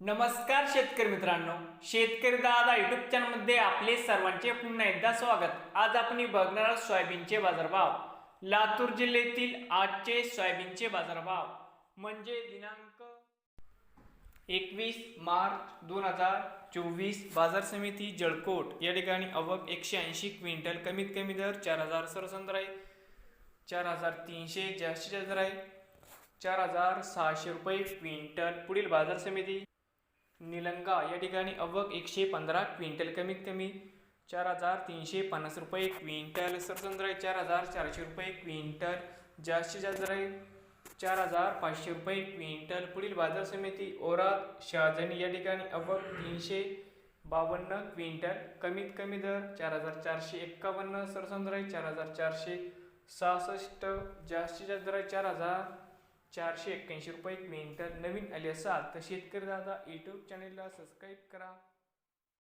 नमस्कार शेतकरी मित्रांनो शेतकरी दादा युट्यूब चॅनलमध्ये आपले सर्वांचे पुन्हा एकदा स्वागत. आज आपण बघणार आहोत सोयाबीनचे बाजारभाव. लातूर जिल्ह्यातील आजचे सोयाबीनचे बाजारभाव. म्हणजे दिनांक एकवीस मार्च दोन हजार चोवीस बाजार समिती जळकोट. या ठिकाणी अवक एकशे ऐंशी क्विंटल कमीत कमी दर चार हजार सरसंद्र आहे. चार हजार तीनशे जास्तीत जास्त आहे. चार हजार सहाशे रुपये क्विंटल. पुढील बाजार समिती निलंगा. या ठिकाणी अवक एकशे पंधरा क्विंटल कमीत कमी चार हजार तीनशे पन्नास रुपये क्विंटल सरसंद्र आहे चार हजार चारशे रुपये क्विंटल जास्तीत जास्त आहे चार हजार पाचशे रुपये क्विंटल पुढील बाजार समिती ओरा शहाजनी. या ठिकाणी अवक तीनशे बावन्न क्विंटल कमीत कमी दर चार हजार चारशे एक्कावन्न सरसंद्र आहे चार हजार चारशे सहासष्ट जास्तीत जास्त दर आहे चार हजार चारशे एक्क्याऐंशी रुपये क्विंटल नवीन आले असाल तर शेतकरी दादा यूट्यूब चॅनेलला सबस्क्राईब करा.